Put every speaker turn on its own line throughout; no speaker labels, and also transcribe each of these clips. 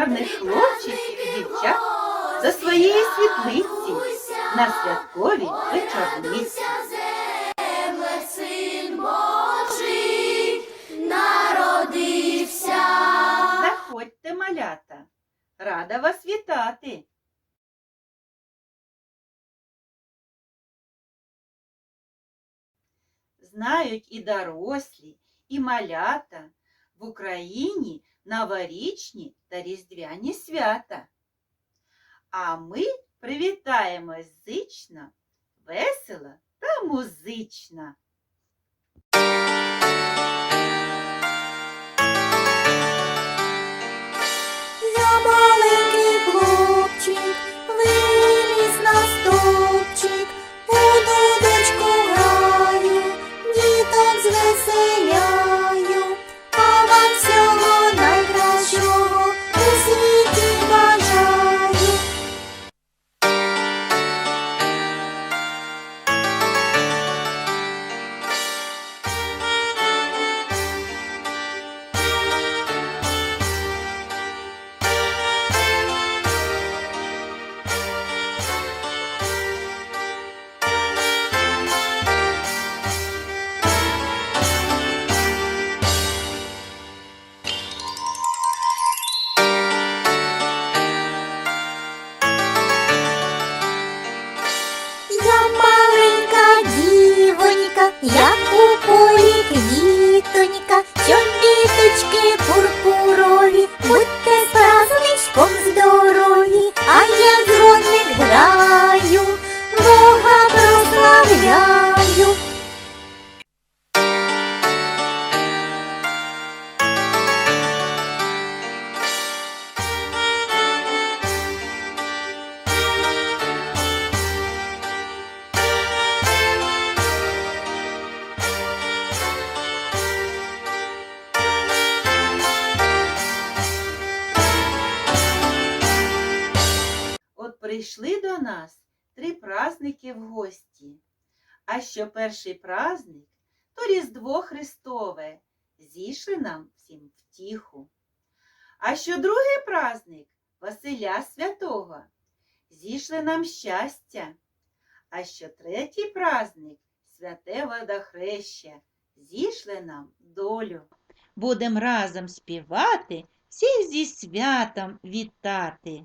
гарних хлопчиків і дівчат до своєї світлиці на святковій вечорниці. Заходьте, малята, рада вас вітати. Знають і дорослі, і малята в Україні новорічні та різдвяні свята. А ми привітаємось зично, весело та музично.
А що
перший праздник, то Різдво Христове, зійшли нам всім втіху. А що другий праздник Василя Святого, зійшли нам щастя. А що третій праздник святе водохреща, зійшли нам долю. Будем разом співати, всіх зі святом вітати.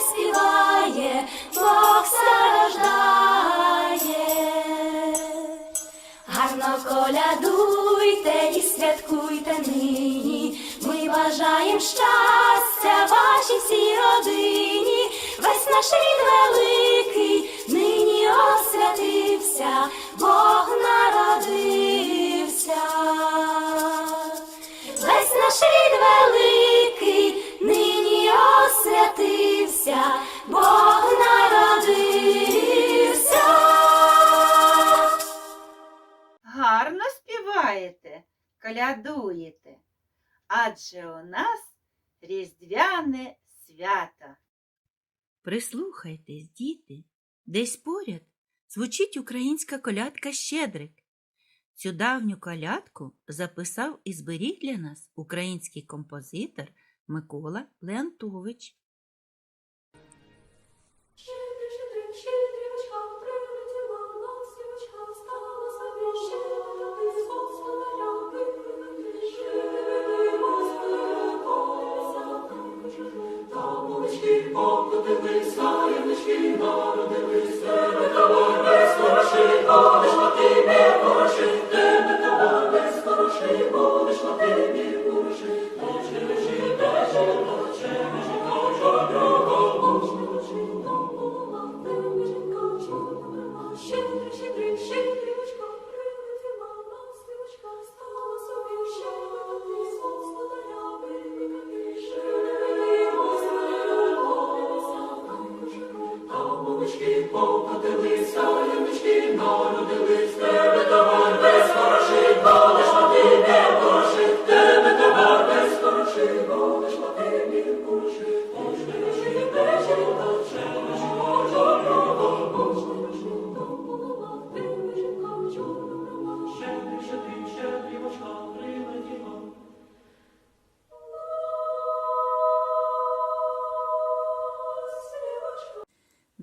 співає, Бог страждає. Гарно колядуйте і святкуйте нині. Ми бажаєм щастя вашій всій родині. Весь наш рід великий нині освятився, Бог народився. Весь наш рід великий нині освятився, Бог народився.
Гарно співаєте, колядуєте, адже у нас різдвяне свято. Прислухайтесь, діти, десь поряд звучить українська колядка Щедрик. Цю давню колядку записав і зберіг для нас український композитор Микола Леонтович.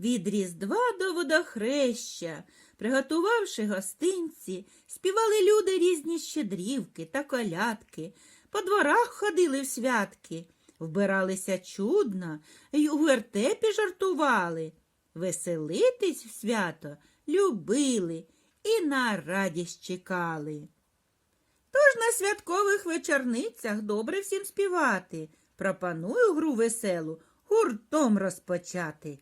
від Різдва до водохреща, приготувавши гостинці, співали люди різні щедрівки та колядки, по дворах ходили в святки, вбиралися чудно й у вертепі жартували. Веселитись в свято любили і на радість чекали. Тож на святкових вечорницях добре всім співати. Пропоную гру веселу гуртом розпочати.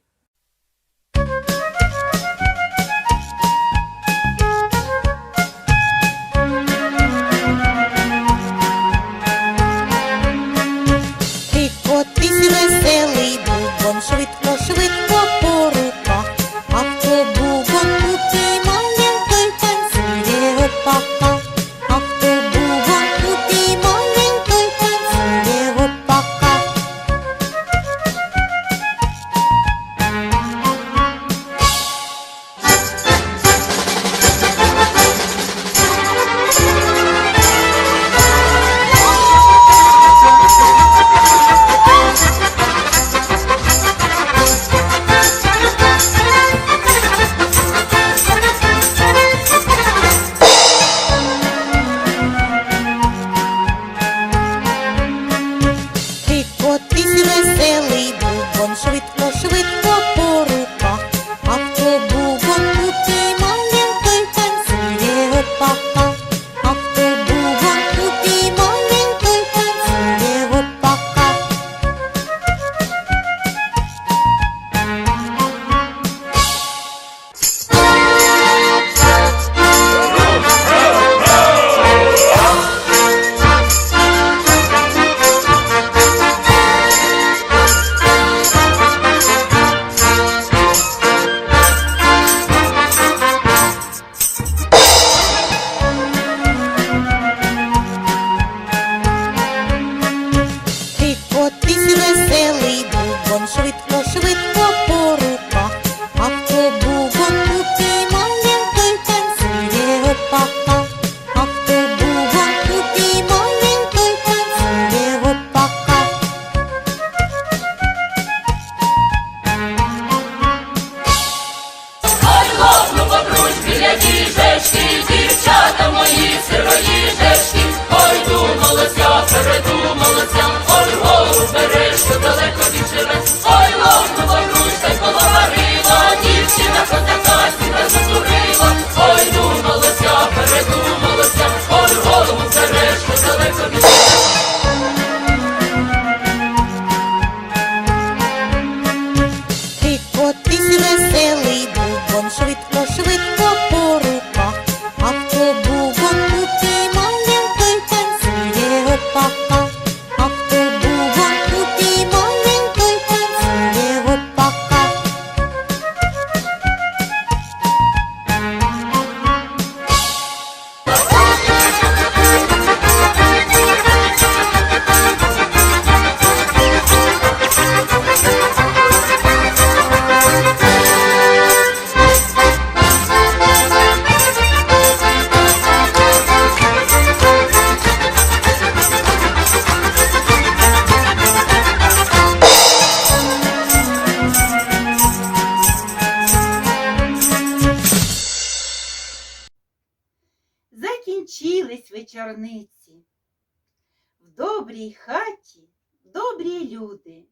добрій хаті добрі люди,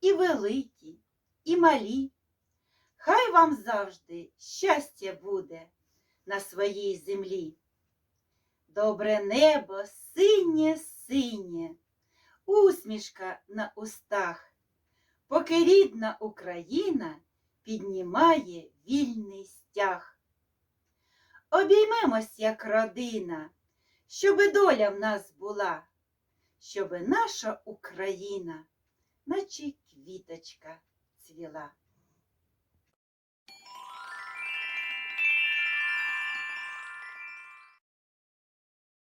і великі, і малі.
Хай вам завжди щастя буде на своїй землі. Добре небо синє, синє, усмішка на устах, поки рідна Україна піднімає вільний стяг. Обіймемось, як родина, щоби доля в нас була щоби наша Україна, наче квіточка цвіла.